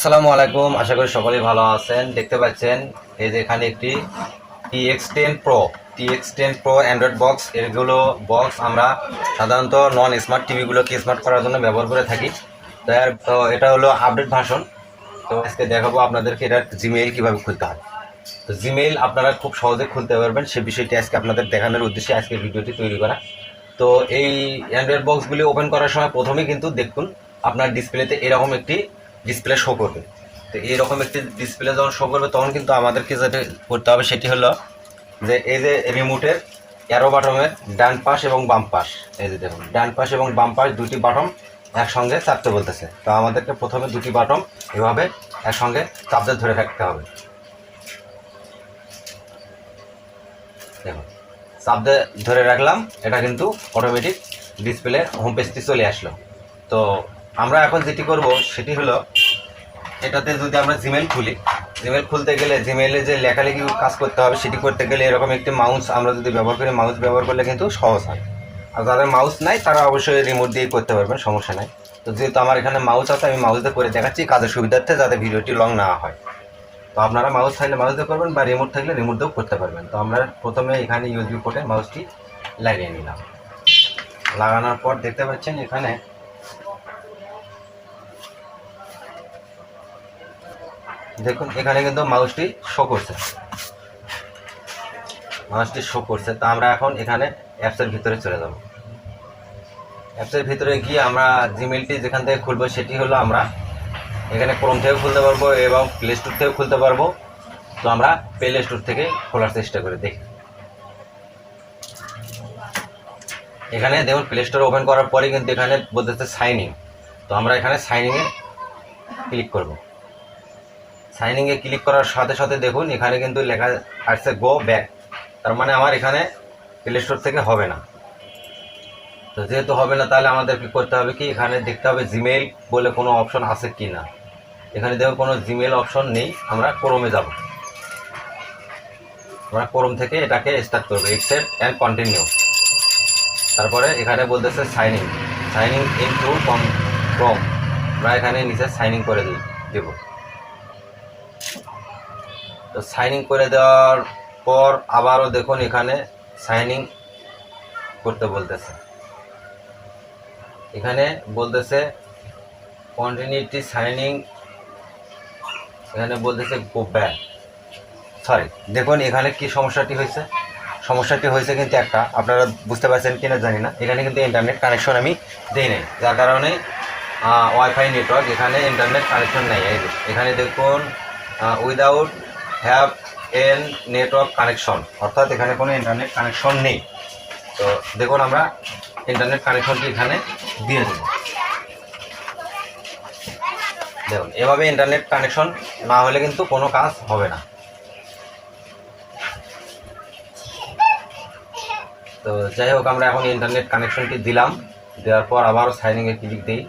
আসসালামু আলাইকুম, আশা করি সকলেই ভালো আছেন। দেখতে পাচ্ছেন, এই যে এখানে একটি TX ten pro TX ten pro android box এগুলো বক্স আমরা সাধারণত নন স্মার্ট টিভিগুলোকে স্মার্ট করার জন্য ব্যবহার করে থাকি। তো এটা হলো আপডেট ভার্সন তো আজকে দেখাবো আপনাদেরকে এটার জিমেইল কীভাবে খুলতে হয়। তো জিমেইল আপনারা খুব সহজে খুলতে পারবেন, সে বিষয়টি আজকে আপনাদের দেখানোর উদ্দেশ্যে আজকে ভিডিওটি তৈরি করা। তো এই অ্যান্ড্রয়েড বক্সগুলি ওপেন করার সময় প্রথমেই কিন্তু দেখুন, আপনার ডিসপ্লেতে এরকম একটি ডিসপ্লে শো করবে। তো এরকম একটি ডিসপ্লে যখন শো করবে, তখন কিন্তু আমাদেরকে যেটা করতে হবে সেটি হলো যে, এই যে রিমোটের অ্যারো বাটমের ডান পাশ এবং বাম পাশ, এই যে দেখুন, ডান পাশ এবং বাম পাশ দুটি বাটম একসঙ্গে চাপতে বলতেছে। তো আমাদেরকে প্রথমে দুটি বাটম এভাবে একসঙ্গে চাপতে ধরে রাখতে হবে। দেখুন, চাপতে ধরে রাখলাম, এটা কিন্তু অটোমেটিক ডিসপ্লে হোম পেজটি চলে আসলো। তো আমরা এখন যেটি করব, সেটি হলো এটাতে যদি আমরা জিমেল খুলি জিমেল খুলতে গেলে জিমেলে যে লেখালেখি কাজ করতে হবে সেটি করতে গেলে এরকম একটি মাউস আমরা যদি ব্যবহার করি মাউস ব্যবহার করলে কিন্তু সহজ হয়। আর যাদের মাউস নাই, তারা অবশ্যই রিমোট দিয়েই করতে পারবেন, সমস্যা নাই। তো যেহেতু আমার এখানে মাউস আছে, আমি মাউস দিয়ে করে দেখাচ্ছি কাজের সুবিধার্থে যাতে ভিডিওটি লং না হয়। তো আপনারা মাউস থাকলে মাউস দিয়ে করবেন, বা রিমোট থাকলে রিমোট দিয়েও করতে পারবেন। তো আমরা প্রথমে এখানে ইউএসবি পোর্টে মাউসটি লাগিয়ে নিলাম। লাগানোর পর দেখতে পাচ্ছেন এখানে দেখুন, এখানে কিন্তু মাউসটি শো করছে। মাউসটি শো করছে। তা আমরা এখন এখানে অ্যাপসের ভিতরে চলে যাব। অ্যাপসের ভিতরে গিয়ে আমরা জিমেলটি যেখান থেকে খুলবো, সেটি হলো আমরা এখানে ক্রোম থেকেও খুলতে পারব এবং প্লে স্টোর থেকেও খুলতে পারব। তো আমরা প্লে স্টোর থেকে খোলার চেষ্টা করে, দেখি। এখানে দেখুন প্লে স্টোর ওপেন করার পরে কিন্তু এখানে বলতেছে সাইন ইন তো আমরা এখানে সাইনিংয়ে ক্লিক করব। সাইনিংয়ে ক্লিক করার সাথে সাথে দেখুন, এখানে কিন্তু লেখা আসছে গো ব্যাক তার মানে আমার এখানে প্লে স্টোর থেকে হবে না। তো যেহেতু হবে না, তাহলে আমাদের কি করতে হবে কি? এখানে দেখতে হবে জিমেইল বলে কোনো অপশন আছে কি না এখানে দেখুন কোনো জিমেইল অপশন নেই, আমরা ক্রোমে যাব। আমরা ক্রোম থেকে এটাকে স্টার্ট করব এক্সেপ্ট অ্যান্ড কন্টিনিউ তারপরে এখানে বলতেছে signing signing in to Chrome আমরা এখানে নিচে সাইনিং করে দিই, দেব। তো সাইনিং করে দেওয়ার পর আবারও দেখুন এখানে সাইনিং করতে বলতেছে। এখানে বলতেছে কন্টিনিউটি সাইনিং এখানে বলতেছে গো ব্যাক সরি দেখুন এখানে কি সমস্যাটি হয়েছে। সমস্যাটি হয়েছে কিন্তু একটা, আপনারা বুঝতে পারছেন কিনা জানি না। এখানে কিন্তু ইন্টারনেট কানেকশন আমি দিই নাই, যার কারণে ওয়াইফাই নেটওয়ার্ক এখানে ইন্টারনেট কানেকশন নেই। এখানে দেখুন without have an network connection অর্থাৎ এখানে কোনো ইন্টারনেট কানেকশন নেই। তো দেখুন আমরা ইন্টারনেট কানেকশনটি এখানে দিয়ে দেব। দেখুন, এভাবে ইন্টারনেট কানেকশন না হলে কিন্তু কোনো কাজ হবে না। তো যাই হোক, আমরা এখন ইন্টারনেট কানেকশনটি দিলাম। দেওয়ার পর আবারও সাইনিংয়ে ক্লিক দিই।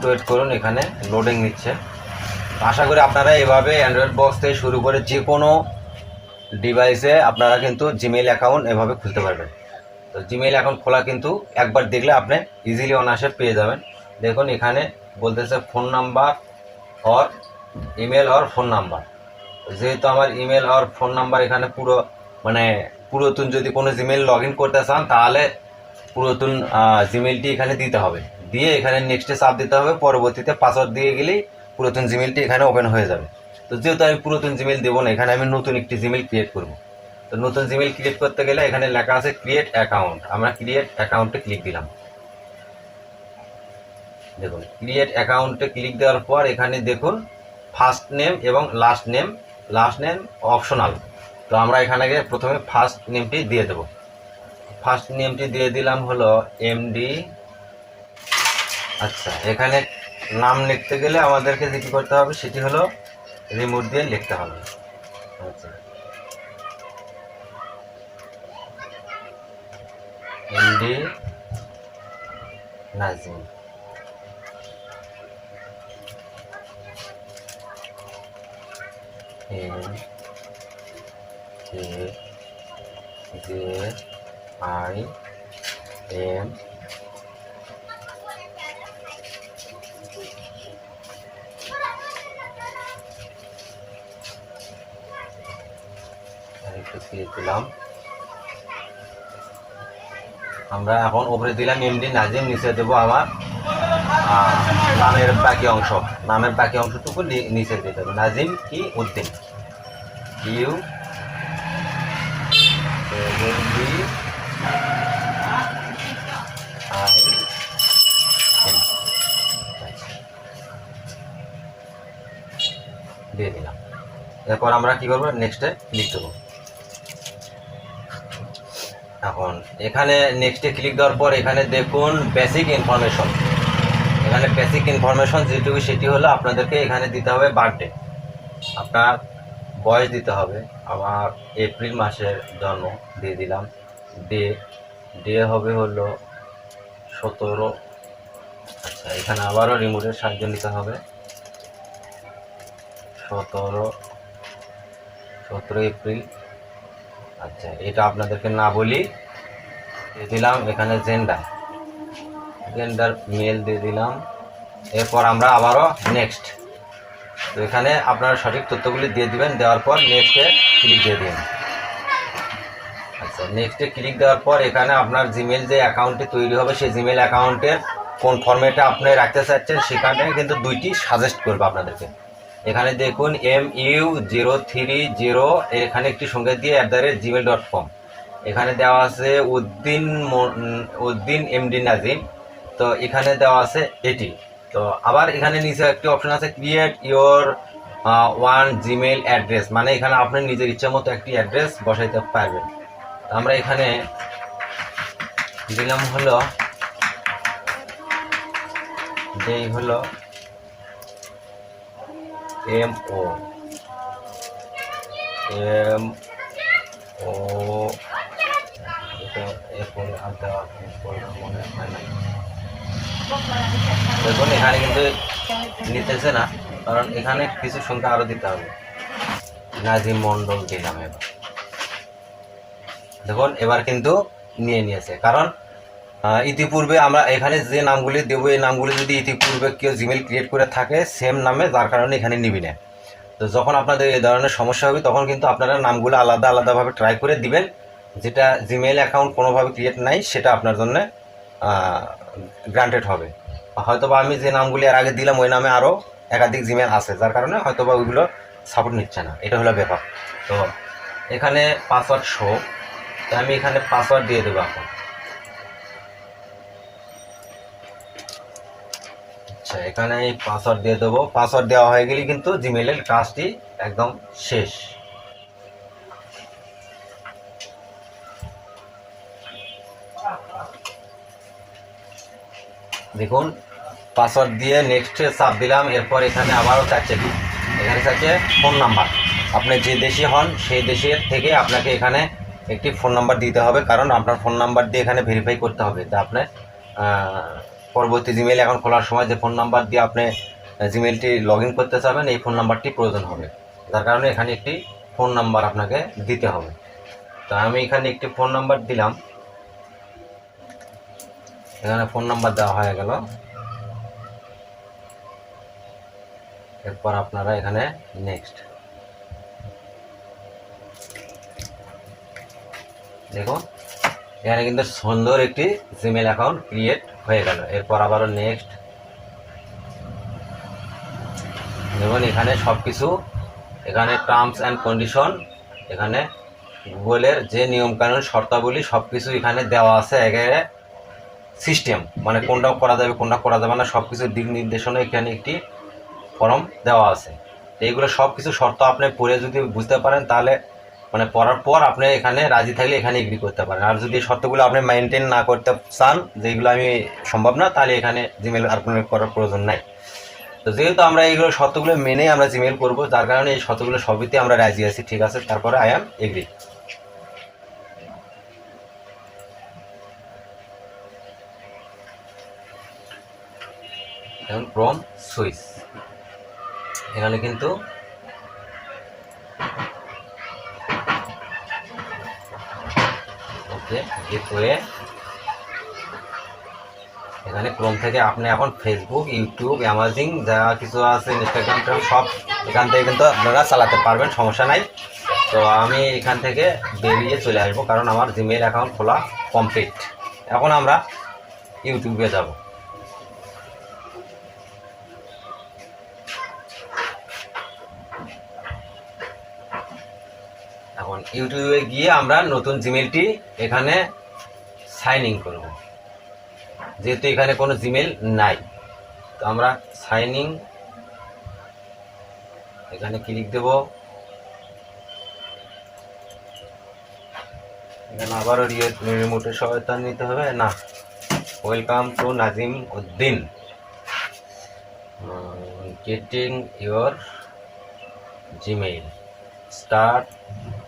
একটু ওয়েট করুন, এখানে লোডিং নিচ্ছে। আশা করি আপনারা এভাবে অ্যান্ড্রয়েড বক্স থেকে শুরু করে যে কোনো ডিভাইসে আপনারা কিন্তু জিমেইল অ্যাকাউন্ট এভাবে খুলতে পারবেন। তো জিমেইল অ্যাকাউন্ট খোলা কিন্তু একবার দেখলে আপনি ইজিলি অনায়াসে পেয়ে যাবেন। দেখুন, এখানে বলতেছে phone number or email or phone number যেহেতু আমার ইমেল আর ফোন নাম্বার এখানে পুরো মানে পুরাতন যদি কোনো জিমেল লগ ইন করতে চান, তাহলে পুরাতন জিমেলটি এখানে দিতে হবে। দিয়ে এখানে নেক্সটে চাপ দিতে হবে, পরবর্তীতে পাসওয়ার্ড দিয়ে গেলেই পুরাতন জিমেলটি এখানে ওপেন হয়ে যাবে। তো যেহেতু আমি পুরাতন জিমেল দেবো না, এখানে আমি নতুন একটি জিমেল ক্রিয়েট করব। তো নতুন জিমেল ক্রিয়েট করতে গেলে এখানে লেখা আছে ক্রিয়েট অ্যাকাউন্ট আমরা ক্রিয়েট অ্যাকাউন্টে ক্লিক দিলাম। দেখুন ক্রিয়েট অ্যাকাউন্টে ক্লিক দেওয়ার পর এখানে দেখুন ফার্স্ট নেম এবং last name last name optional তো আমরা এখানে গিয়ে প্রথমে ফার্স্ট নেমটি দিয়ে দেব। ফার্স্ট নেমটি দিয়ে দিলাম হলো এমডি আচ্ছা এখানে নাম লিখতে গেলে আমাদেরকে যেটি করতে হবে, সেটি হলো রিমোট দিয়ে লিখতে হবে। আচ্ছা। MD Nazim. J I M একটু দিয়ে দিলাম আমরা এখন উপরে দিলাম এমডি নাজিম নিচে দেবো আমার নামের বাকি অংশ নামের বাকি অংশটুকু নিচে দিতে হবে নাজিম কি উদ্দিন ইউ দিয়ে দিলাম এরপর আমরা কি করব নেক্সটে ক্লিক দেবো এখন এখানে নেক্সটে ক্লিক দেওয়ার পর এখানে দেখুন বেসিক ইনফরমেশন এখানে বেসিক ইনফরমেশন যেটুকু সেটি হলো আপনাদেরকে এখানে দিতে হবে বার্থডে আপনার বয়স দিতে হবে। আমার এপ্রিল মাসের জন্ম দিয়ে দিলাম। ডে ডে হবে হলো সতেরো। আচ্ছা এখানে আবারও রিমোটের সাহায্য নিতে হবে। সতেরো সতেরো এপ্রিল। আচ্ছা এটা আপনাদেরকে না বলি, দিয়ে দিলাম এখানে জেন্ডার জেন্ডার মেল দিয়ে দিলাম। এরপর আমরা আবারও নেক্সট তো এখানে আপনারা সঠিক তথ্যগুলি দিয়ে দিবেন, দেওয়ার পর নেক্সটে ক্লিক দিয়ে দিন। আচ্ছা নেক্সটে ক্লিক দেওয়ার পর এখানে আপনার জিমেল যে অ্যাকাউন্টটি তৈরি হবে, সেই জিমেল অ্যাকাউন্টের কোন ফরম্যাটে আপনি রাখতে চাচ্ছেন, সেখানে কিন্তু দুইটি সাজেস্ট করবে আপনাদেরকে। এখানে দেখুন M U zero three zero এখানে একটি সঙ্গে দিয়ে at the rate Gmail dot com এখানে দেওয়া আছে উদ্দিন উদ্দিন এমডি নাজিম। তো এখানে দেওয়া আছে এটি। তো আবার এখানে নিচে একটি অপশন আছে create your own Gmail address মানে এখানে আপনি নিজের ইচ্ছা মতো একটি অ্যাড্রেস বসাইতে পারবেন। আমরা এখানে দিলাম হলো, যেই হলো এম ও এম ও দেখুন এখানে কিন্তু নিতেছে না, কারণ এখানে কিছু সংখ্যা আরও দিতে হবে। নাজিম মন্ডল দিলাম এবার। দেখুন, এবার কিন্তু নিয়ে নিয়েছে, কারণ ইতিপূর্বে আমরা এখানে যে নামগুলি দেবো, এই নামগুলি যদি ইতিপূর্বে কেউ জিমেল ক্রিয়েট করে থাকে সেম নামে, যার কারণে এখানে নিবি না। তো যখন আপনাদের এই ধরনের সমস্যা হবে, তখন কিন্তু আপনারা নামগুলো আলাদা আলাদাভাবে ট্রাই করে দিবেন। যেটা জিমেল অ্যাকাউন্ট কোনোভাবে ক্রিয়েট নাই, সেটা আপনার জন্য গ্রান্টেড হবে। হয়তো বা আমি যে নামগুলি আর আগে দিলাম, ওই নামে আরও একাধিক জিমেল আছে, যার কারণে হয়তো বা ওইগুলো সাপোর্ট নিচ্ছে না। এটা হলো ব্যাপার। তো এখানে পাসওয়ার্ড শো আমি এখানে পাসওয়ার্ড দিয়ে দেবো এখন। আচ্ছা এখানে পাসওয়ার্ড দিয়ে দেবো। পাসওয়ার্ড দেওয়া হয়ে গেলে কিন্তু জিমেলের কাজটি একদম শেষ। দেখুন পাসওয়ার্ড দিয়ে নেক্সটে চাপ দিলাম, এরপর এখানে আবারও চাচ্ছে এখানে চাচ্ছে ফোন নাম্বার আপনি যে দেশে হন, সেই দেশের থেকে আপনাকে এখানে একটি ফোন নাম্বার দিতে হবে, কারণ আপনার ফোন নাম্বার দিয়ে এখানে ভেরিফাই করতে হবে। তা আপনার পরবর্তী জিমেল এখন খোলার সময় যে ফোন নাম্বার দিয়ে আপনি জিমেলটি লগ ইন করতে চাবেন, এই ফোন নাম্বারটি প্রয়োজন হবে। যার কারণে এখানে একটি ফোন নাম্বার আপনাকে দিতে হবে। তো আমি এখানে একটি ফোন নাম্বার দিলাম। এখানে ফোন নাম্বার দেওয়া হয়ে গেল। এরপর আপনারা এখানে নেক্সট দেখুন, এখানে কিন্তু সুন্দর একটি জিমেল অ্যাকাউন্ট ক্রিয়েট হয়ে গেল। এরপর আবারও নেক্সট দেখুন, এখানে সব কিছু এখানে টার্মস অ্যান্ড কন্ডিশন এখানে গুগলের যে নিয়মকানুন, শর্তাবলী সব কিছু এখানে দেওয়া আছে একেবারে সিস্টেম মানে কোনটা করা যাবে, কোনটা করা যাবে না সব কিছুর দিক নির্দেশনা এখানে একটি ফর্ম দেওয়া আছে। এইগুলো সব কিছু শর্ত আপনি পড়ে যদি বুঝতে পারেন, তাহলে মানে পড়ার পর আপনি এখানে রাজি থাকলে এখানে এগ্রি করতে পারেন। আর যদি শর্তগুলো আপনি মেনটেন না করতে চান, যেগুলো আমি সম্ভব না, তাহলে এখানে জিমেল আর কোনো করার প্রয়োজন নাই। তো যেহেতু আমরা এইগুলো শর্তগুলো মেনেই আমরা জিমেল করব, যার কারণে এই শর্তগুলো সবইতে আমরা রাজি আছি, ঠিক আছে? তারপরে আই অ্যাম এগ্রি এখন ক্রোম সুইচ এখানে কিন্তু যে এখানে ক্রোম থেকে আপনি এখন ফেসবুক ইউটিউব অ্যামাজিং যা কিছু আছে ইনস্টাগ্রাম সব এখান থেকে কিন্তু আপনারা চালাতে পারবেন, সমস্যা নাই। তো আমি এখান থেকে বেরিয়ে চলে আসব, কারণ আমার জিমেইল অ্যাকাউন্ট খোলা কমপ্লিট এখন আমরা ইউটিউবে যাব। এখন ইউটিউবে গিয়ে আমরা নতুন জিমেলটি এখানে সাইন ইন করব। যেহেতু এখানে কোনো জিমেল নাই, তো আমরা সাইন ইন এখানে ক্লিক দেব। এখানে আবারও রিমোটের সহায়তা নিতে হবে। না welcome to Nazim Uddin getting your Gmail start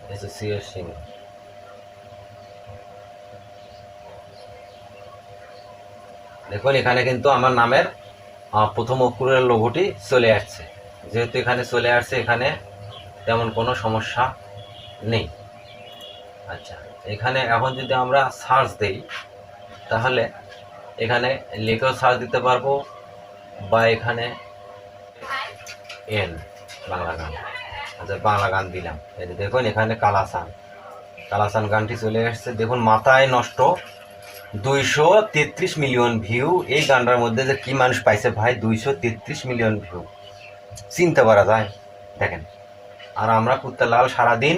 association দেখুন, এখানে কিন্তু আমার নামের প্রথম অক্ষরের লোগোটি চলে আসছে। যেহেতু এখানে চলে আসছে, এখানে তেমন কোনো সমস্যা নেই। আচ্ছা এখানে এখন যদি আমরা সার্চ দেই, তাহলে এখানে লিখেও সার্চ দিতে পারব, বা এখানে এন, বাংলা গান। আচ্ছা বাংলা গান দিলাম। এই যে দেখুন, এখানে কালাসান। কালাসান গানটি চলে এসেছে। দেখুন, মাথায় নষ্ট দুইশো তেত্রিশ মিলিয়ন ভিউ। এই গানটার মধ্যে যে কি মানুষ পাইছে ভাই, দুইশো তেত্রিশ মিলিয়ন ভিউ। চিনতে পারা যায়। দেখেন, আর আমরা কুত্তা লাল সারাদিন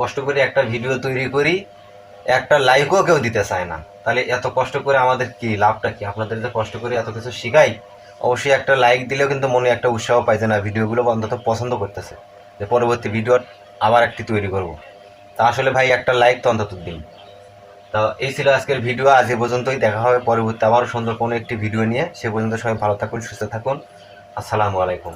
কষ্ট করে একটা ভিডিও তৈরি করি, একটা লাইকও কেউ দিতে চায় না। তাহলে এত কষ্ট করে আমাদের কি লাভটা কি? আপনাদের যে কষ্ট করে এত কিছু শিখাই, অবশ্যই একটা লাইক দিলেও কিন্তু মনে একটা উৎসাহ পাইছে না। ভিডিওগুলো অন্তত পছন্দ করতেছে। যে পরবর্তী ভিডিও আবার একটি তৈরি করব। তা আসলে ভাই, একটা লাইক তো অন্তত দিন। তো এই ছিল আজকের ভিডিও আজ এ পর্যন্তই। দেখা হবে পরবর্তী আবারও সুন্দর কোনো একটি ভিডিও নিয়ে। সে পর্যন্ত সবাই ভালো থাকুন, সুস্থ থাকুন। আসসালামু আলাইকুম।